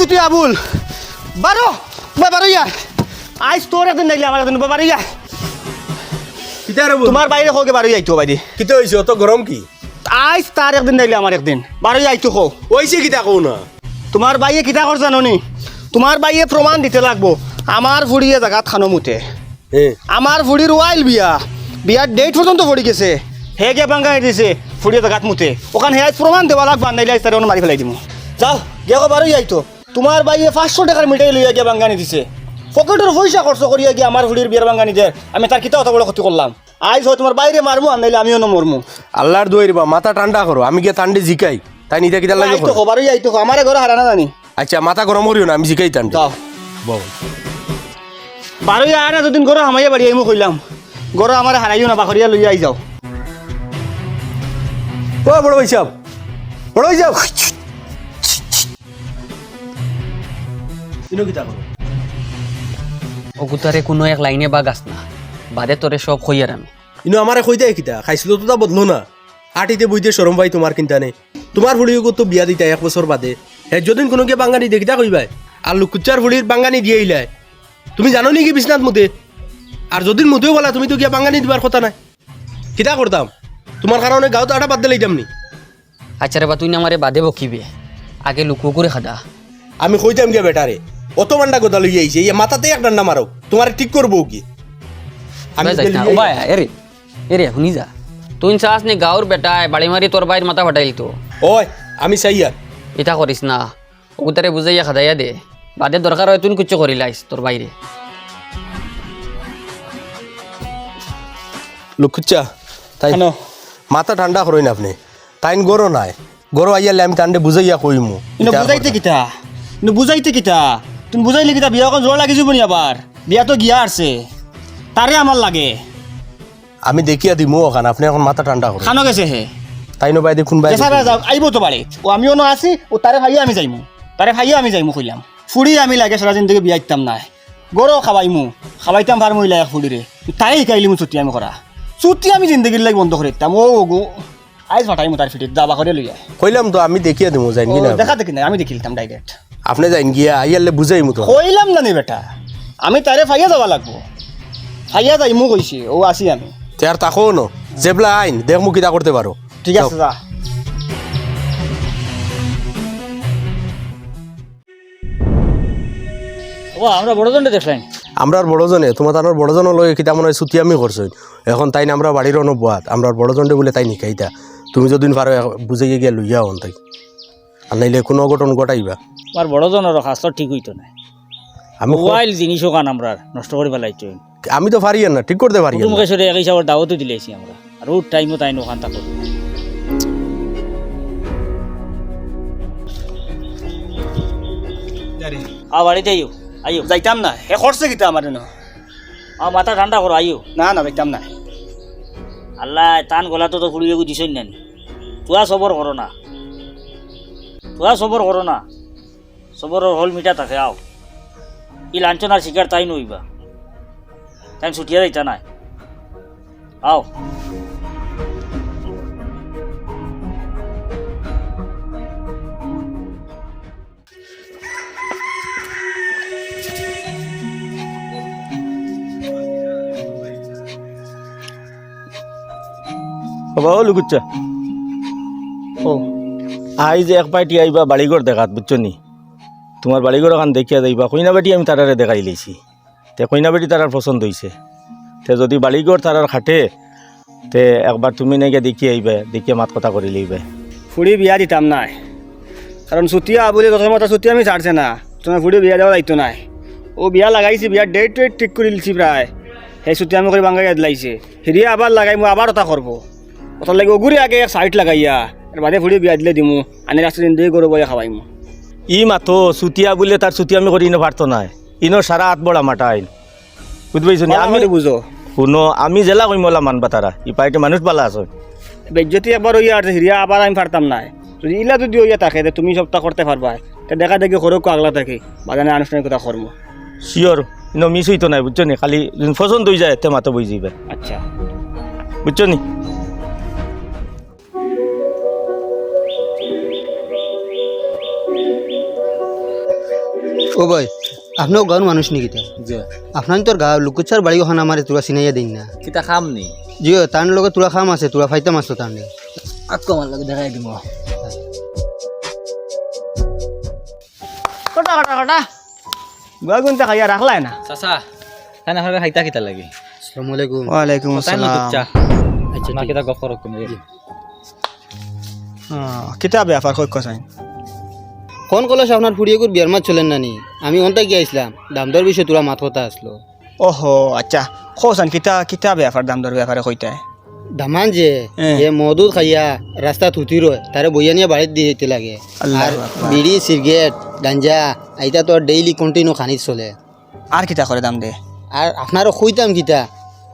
ছুটি আবুল। বারো বারো ইয়া। আইস তোর একদিন নাইলে আমার একদিন বারো ইয়া। তোমার বাইরে হোকে বারো যাইতো বাইরে কিতা হইছে? অত গরম কি? আইস তার একদিন নাইলে আমার একদিন বারো যাইতো খো হইছে কিতা কও না? তোমার বাইয়ে কিতা কর জাননি? তোমার বাইয়ে প্রমাণ দিতে লাগবো। আমার ফুড়িয়ে জাগাত খানো মুতে। আমার ফুড়ির ওয়াইল বিয়া। বিয়ার ডেট পর্যন্ত পড়ি গেছে। হে গে বাঙ্গাই দিছে ফুড়িয়ে জাগাত মুতে। ওখানে হে প্রমাণ দেওয়া লাগবা নাইলে আইস তারে মারি ফেলাই দিমু। যাও গে বারো যাইতো তোমার বাইয়ে পাঁচশো টাকার মিঠাই লইয়া গিয়া বাঙ্গানি দিছে। পকেটের পয়সা খরচ করিয়া গিয়ে আমার ফুড়ির বিয়ার বাঙ্গানি দে আমি তার কিতা কথা বড় ক্ষতি করলাম? আইজ হয় তোমার বাইরে মারমু আর নাইলে আমিও ন মরমু আল্লাহর দোয়াই রিবা মাথা ঠান্ডা করো আমি গিয়ে টান্ডে জিকাই। তাই নিতে কিতা লাগে আইতো বারো যাইতো আমার ঘরে হারানা জানি। আচ্ছা মাথা গরম করিও না আমি জিকাই টান্ডে যাও। বল বারো আর না দুদিন গরো হামাইয়া বাড়ি আইমু কইলাম। গরো আমার হারাইও না বাখরিয়া লইয়া আই যাও। ও বড় ভাই সাহেব। বড় ভাই সাহেব। কিতা করো। অগুতারে কোনো এক লাইনে বা গাছ না বাদে তোরে সব খইয়ার আমি ইনো আমারে কইতে কিতা খাইছিল তো তা বদলো না। আটিতে বইতে সরম ভাই তোমার কিনতা নে। তোমার ফুড়ি তো বিয়া দিতা এক বছর বাদে। হে যদিন কোনো কে বাঙ্গানি দেখিতা কইবাই আর লুকুচার ফুড়ির বাঙ্গানি দিয়ে ইলাই তুমি জানো নি কি বিশ্বনাথ মুদে? আর যদিন মুদেও বলা তুমি তো গিয়া বাঙ্গানি দিবার কথা নাই। কিতা করতাম তোমার কারণে গাঁত আটা বাদ দিলাইতাম নি? আচ্ছা রে বা তুই না আমারে বাদে বকিবে। আগে লুকু করে খাদা। আমি কইতাম গিয়া বেটারে অত মান্ডা কথা লইয়া আইছে? ইয়ে মাথাতে এক ডান্ডা মারো তোমার ঠিক করব কি? আমি ভাই এরে এরে শুনি যা। তুই চাস নি গাঁর বেটায় বাড়ি মারি তোর বাইর মাথা ফাটাইল তো? ওই আমি চাইয়া এটা করিস না। অগুতারে বুঝাইয়া খাদাইয়া দে। বাদে দরকার হয় তুই করিলাইস তোর বাইরে লুকুচ্চা তাই? মাথা ঠান্ডা করই না আপনি। তাইন গরো নাই। গরো আইয়ালে আমি টান্ডে বুঝাইয়া কইমু। বুঝাইতে কিতা? কিন্তু বুঝাইতে কিতা? তুমি বুঝাইলে কিতা বিয়া এখন জোর লাগি যাবনি আবার? বিয়া তো গিয়া আছে তারে আমার লাগে। আমি দেখিয়া দিমু ওখান আপনি এখন মাথা ঠান্ডা করুন। খানো গেছে হে। তাইনো বাইদে কোন বাইদে যেসারা যাও আইব তো বাড়ি। ও আমিও না আছি ও তারে ভাইয়া আমি যাইমু। তারে ভাইয়া আমি যাইমু কইলাম। ফুড়ি আমি লাগে সারা জিন্দগি বিয়া ইতাম নাই। গরো খাবাইমু। খাবাইতাম ভার মহিলা এক ফুড়িরে। তাই শিকাইলি মু ছুটি আমি করা। ছুটি আমি জিন্দগির লাগি বন্ধ করে দিতাম। ও গো আইজ ফাটাইমু তার ফিটিত দাবা করে লইয়া। কইলাম তো আমি দেখিয়া দিমু যাইন না দেখা দেখি নাই আমি দেখিলাম ডাইরেক্ট। আপনি যাইন গিয়া আইয়ালে বুঝাইমু তো কইলাম না নি বেটা আমি তারে ফাইয়া যাবা লাগবো। ফাইয়া যাই মু কইছি ও আছি আমি তার তাকো ন জেবলা আইন দেখমু কিতা করতে পারো। ঠিক আছে যা। ও আমরা বড়জনটা দেখলেন আমরা বড়জনে তোমার তার বড়জন লগে কিতা মনে হয় ছুটি আমি করছই এখন তাই আমরা বাড়ির অনুবাদ আমরা বড়জনটে বলে তাই নিকাইতা। তুমি যদি পারো বুঝাইয়া গিয়া লইয়া হন তাই। আর নাইলে কোনো অঘটন ঘটাইবা। আমার বড়জনের হাস্ত ঠিক হইতো না। আমি মোবাইল জিনিসও কান আমরা নষ্ট করে পেলাইতো আমি তো পারি না ঠিক করতে পারি না। কুটুমকেশ্বরে এক হিসাবে দাওয়াতও দিলেছি আমরা। আর ওর টাইমও তাই ওখান থাকো। আ বাড়িতে আইও আইও। যাইতাম না হে করছে কিতা আমার ন? আ মাথা ঠান্ডা করো আইও। না না যাইতাম না। আল্লাহ টান গলাতো তো ফুড়িয়ে দিছই না তোয়া সবর করো না। তোয়া সবর করো না। সবরের হল মিঠা থাকে, আও। ই লাঞ্ছনার শিকার তাই নইবা তাই ছুটিয়া যাইতা নাই। আও। বাবা লুকুচ্চা ও। আই যে এক পাইটি আইবা বাড়িঘর দেখাত, বুঝছ নি? তোমার বাড়িঘর ওখান দেখিয়া যাইবা কইনা বেটি আমি তারারে দেখাই লইছি। তে কইনা বেটি তারার পছন্দ হইছে। তে যদি বাড়িঘর তারার খাটে, তে একবার তুমি নাকি দেখি আইবে দেখিয়ে মাত কথা করি লইবে। ফুড়ি বিয়া দিতাম নাই। কারণ ছুটিয়া বলে কথা মতো ছুটি আমি ছাড়ছে না। তোমার ফুড়ি বিয়া দেওয়া দায়িত্ব নাই। ও বিয়া লাগাইছি বিয়ার ডেট টেট ঠিক করে দিছি প্রায় সেই ছুটি আমি করে বাঙ্গাই দিলাইছে হিরিয়া আবার লাগাই, মই আবার ওটা করব ওটার লাগে ওগুরি আগে এক সাইড লাগাইয়া বাদে ফুড়ি বিয়া দিলে দিমু। আনি রাস্তা দিন দিয়ে গরু বয়ে খাওয়াইমু ই মাতো চুতিয়া বলে তার চুতি আমি করি ইনো পারতো নাই। ইনো সারা হাত বড় মাটা আইন। বুঝবাইছো আমি বুঝো শুনো আমি জেলা কইমলা মানবা তারা ই পাইটে মানুষ পালা আছো বেজ্জতি একবার ইয়া আর হিরিয়া আবার আমি পারতাম নাই। যদি ইলা যদি ইয়া থাকে তুমি সবটা করতে পারবা তে দেখা দেখি সরু আগলা থাকি। বাজানে আনুষ্ঠানিকতা করব শিওর ইনো মিস হইতো নাই বুঝছ নি? খালি পছন্দ হয়ে যায় তে মাতো বই যাইবে। আচ্ছা। বুঝছ নি? ও ভাই আপনিও গাঁৱৰ মানুষ নেকি তা আপনার তোর গা লুকুচার বাড়ি ওখানে আমার তোরা চিনাইয়া দিন না। কিতা খাম নি? জিও তার লগে তোরা খাম আছে তোরা ফাইতাম আসতো তার আকো আমার লাগে দেখাই দিম কটা কটা কটা। গুয়া গুনতে খাইয়া রাখলাই না। চাচা তাই না খাইতা কিতা লাগে? আসসালামু আলাইকুম। ওয়ালাইকুম আসসালাম। আচ্ছা মা কিতা গপ করক তুমি কিতা ব্যাপার কই কসাইন কোন কলেজ আপনার ফুড়িয়ে ফুড়িয়েকুর বিয়ার মাছ চলেন নানি? আমি অন্তা গিয়ে আসলাম দামদর বিষয়ে তোরা মাত কথা আসলো। ওহো আচ্ছা খোসান কিতা কিতা ব্যাপার দাম দর ব্যাপারে কইতায় দামান যে। যে মধু খাইয়া রাস্তা থুতি রয় তারে বইয়া নিয়ে বাড়িতে দিয়ে যেতে লাগে। আর। বিড়ি সিগারেট গাঞ্জা এইটা তো ডেইলি কন্টিনিউ খানিত চলে। আর কিতা করে দাম দে আর আপনারও খুঁজতাম কিতা?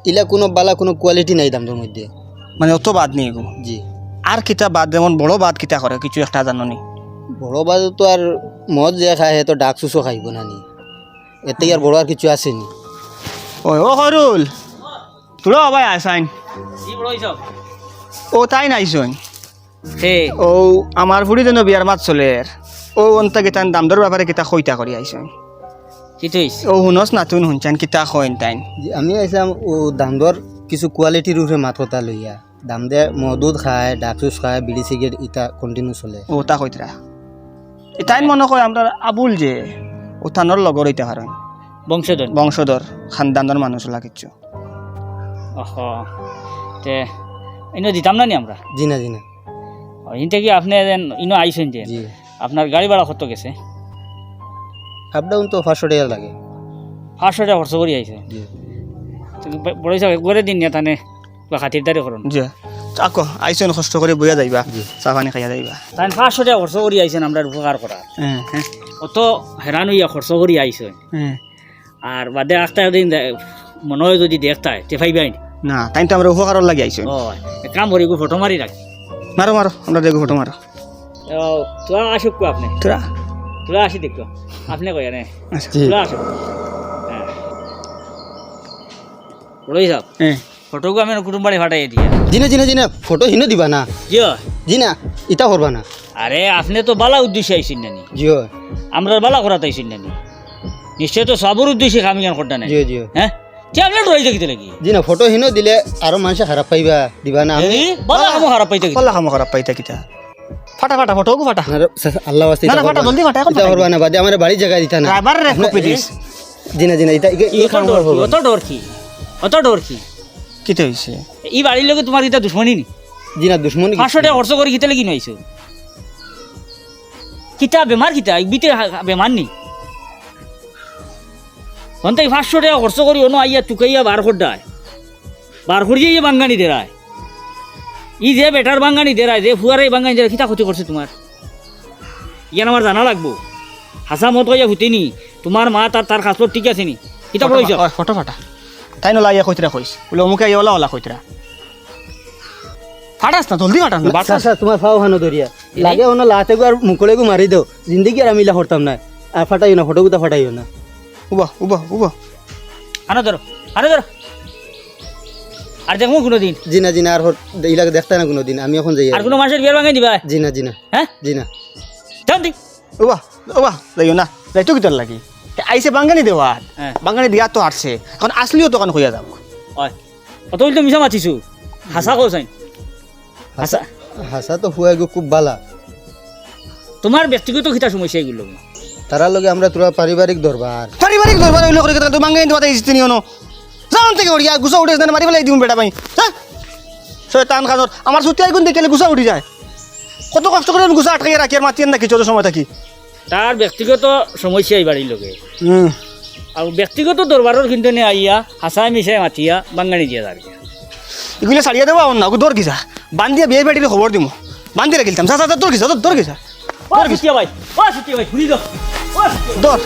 ইলা কোনো বালা কোনো কোয়ালিটি নাই দামদের মধ্যে। মানে অত বাদ গো জি। আর কিতা বাদ যেমন বড় বাদ কিতা করে কিছু একটা জাননি বড় বাজু তো আর মদ যে খায় সে তো ডাক চুচো খাইব না নি। এতে আর বড় আর কিছু আসেনি ওই ও হরুল তোরা ভাই আসাইন ও তাই নাইছইন হে। ও আমার ফুড়ি যেন বিয়ার মাত চলে। ও অন্তা কিতান দাম দর ব্যাপারে কিতা কইতা করি আইছইন ও হুনস না তুন হুনচান কিতা কইন তাইন। আমি আইসাম ও দামদর কিছু কোয়ালিটির উপরে মাথা লইয়া। দাম দে মদুদ খায় ডাক চুচ খায় বিড়ি সিগারেট ইটা কন্টিনিউ চলে। ও তা কইতরা এ তাইন মনে কয় আমরা আবুল যে ও তানোর লগর হইতে পারেন বংশধর বংশধর খানদানোর মানুষ লাগিচ্ছ অহ তে ইনো দিতাম না নি আমরা? জি না জি না ইনতে কি আপনি যেন ইনো আইছেন যে? জি। আপনার গাড়ি ভাড়া কত গেছে? আপ ডাউন তো পাঁচশো টাকা লাগে। পাঁচশো টাকা খরচ করে আইছে। জি। বড় হিসাবে করে দিন না তানে বা খাতিরদারি করুন যে আকো আইসন কষ্ট করে বইয়া যাইবা চা পানি খাইয়া যাইবা। তাই পাঁচশো টাকা খরচ করে আইছেন আমরা উপকার করা অত হেরান হইয়া খরচ করে হ্যাঁ আর বাদে একটা দিন মনে হয় যদি দেখতায় তে ফাইবাই না। তাই তো আমরা উপকারর লাগি আইসন কাম করি ফটো মারি রাখি মারো মারো আমরা দেখো ফটো মারো তোরা আসুক কো আপনি? তোরা তোরা আসি দেখো আপনি কই নে আচ্ছা। তোরা আসুক হ্যাঁ বড় হিসাব হ্যাঁ ফটোকে আমি কুটুম বাড়ি ফাটাই দিয়ে। জি না জি না জি না ফটো হিনো দিবা না। জিও। জি না ইটা করবা না। আরে আপনি তো বালা উদ্দেশ্যে আইসিন নানি জিও। আমরা বালা করাতে আইসিন নানি নিশ্চয় তো সবর উদ্দেশ্যে কামি গান করতে নাই। জিও জিও। হ্যাঁ? আপনি লাগি? জি না ফটো হিনো দিলে আরও মানুষ খারাপ পাইবা দিবা না। আমি বালা কামো খারাপ পাইতে। কল্লা খামো খারাপ পাইতা কিতা ফাটা ফাটা ফটো গো ফাটা। আল্লাহ ওয়াস্তে না, ফাটা, জলদি ফাটা, এখন করবা না বাদে আমার বাড়ি জায়গা দিতা না। ড্রাইভার রে কপি দিস জি না জি না ই- ই অত কাম ডর কি অত ডর কি অত ডর কি কিতে হইছে? এই বাড়ির লোকে তোমার কিতা দুশ্মনী নি। জি না দুশ্মন পাঁচশো টাকা খরচ করে কিতা লাগি নাইছো? কিতা বেমার কিতা? বিতে বেমার নি। অন্তে পাঁচশো টাকা খরচ করি অন্য আইয়া টুকাইয়া বার করডায় বার করিয়ে ইয়ে বাঙ্গানি দেরায় ই যে বেটার বাঙ্গানি দেরায় যে ফুয়ারে বাঙ্গানি দেরায় কিতা ক্ষতি করছে তোমার ইয়ান আমার জানা লাগবো। হাসা মত কইয়া হুতিনি তোমার মা তার তার খাসপোর ঠিক আছে নি? কিতা পড়াইছ ফটো ফাটা তাই নলা ইয়া কইতরা কইস বলে অমুকে ইয়া ওলা ওলা কইতরা ফাটাস না জলদি ফাটাস না বাচ্চা আচ্ছা তোমার ফাও হানো ধরিয়া। লাগে ওনা লাতে গো আর মুকলে গো মারি দাও। জিন্দগি আর আমি ইলা করতাম না। আর ফাটাইও না ফটো গুতা ফাটাইও না। উবা উবা উবা। আনো ধরো আনো ধরো। আর দেখব কোনো দিন জি না জি না আর ইলাকে দেখতে না কোনোদিন আমি এখন যাই আর। কোনো মানুষের বিয়ার বাঙ্গাই দিবা জি না জি না হ্যাঁ? জি না যান দি। উবা উবা যাইও না। যাইতো কিতার লাগি? তে আইছে বাঙ্গানি দেওয়া। হ্যাঁ। বাঙ্গানি দিয়া তো আসছে। এখন আসলিও দোকান হইয়া যাব। অত তো মিশা মাতিছো? হাসা কৌসাইন হাসা হাসা তো হুয়া গো খুব বালা। তোমার ব্যক্তিগত খিতা সমস্যা এগুলো তারা লগে আমরা তোরা পারিবারিক দরবার। পারিবারিক দরবার হইল করে তুই বাঙ্গানি দেওয়া তাই ইস্তিনি হনো যাও থেকে উড়িয়া গুছা উঠে না মারি ফেলাই দিম বেটা পাই হ্যাঁ শয়তান খাজর আমার সুতি আইগুন দেখলে গুছা উঠি যায়। কত কষ্ট করে আমি গুছা আটকাইয়া রাখি আর মাতিয়েন নাকি চোদ্দ সময় থাকি। তার ব্যক্তিগত সমস্যা এই বাড়ির লোকে। আর ব্যক্তিগত দরবারের কিন্তু নে আইয়া হাসায় মিশাই মাতিয়া বাঙ্গানি দিয়া যাবে এগুলো সারিয়া দেবো না ওকে দর গিছা। বান্ধিয়া বিয়ে বেটিলে খবর দিমু। বান্ধি রাখিলাম সা সা দর গিছা দর গিছা। ও সুতিয়া ভাই ও সুতিয়া ভাই ঘুরি দর